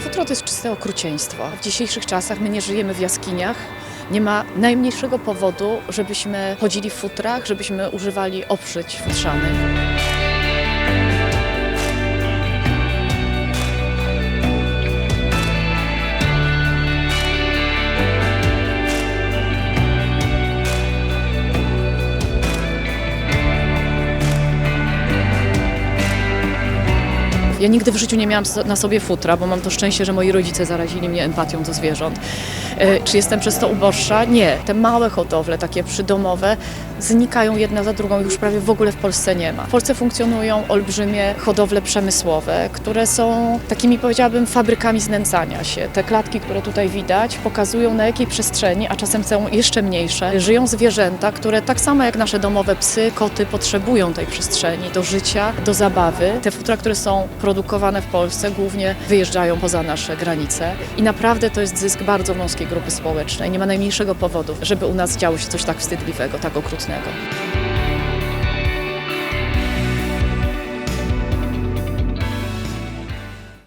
Futro to jest czyste okrucieństwo. W dzisiejszych czasach my nie żyjemy w jaskiniach. Nie ma najmniejszego powodu, żebyśmy chodzili w futrach, żebyśmy używali oprzeć futrzanych. Ja nigdy w życiu nie miałam na sobie futra, bo mam to szczęście, że moi rodzice zarazili mnie empatią do zwierząt. E, Czy jestem przez to uboższa? Nie. Te małe hodowle, takie przydomowe, znikają jedna za drugą, już prawie w ogóle w Polsce nie ma. W Polsce funkcjonują olbrzymie hodowle przemysłowe, które są takimi, powiedziałabym, fabrykami znęcania się. Te klatki, które tutaj widać, pokazują na jakiej przestrzeni, a czasem są jeszcze mniejsze, żyją zwierzęta, które tak samo jak nasze domowe psy, koty potrzebują tej przestrzeni do życia, do zabawy. Te futra, które są produkowane w Polsce, głównie wyjeżdżają poza nasze granice i naprawdę to jest zysk bardzo wąskiej grupy społecznej. Nie ma najmniejszego powodu, żeby u nas działo się coś tak wstydliwego, tak okrutnego. społecznego.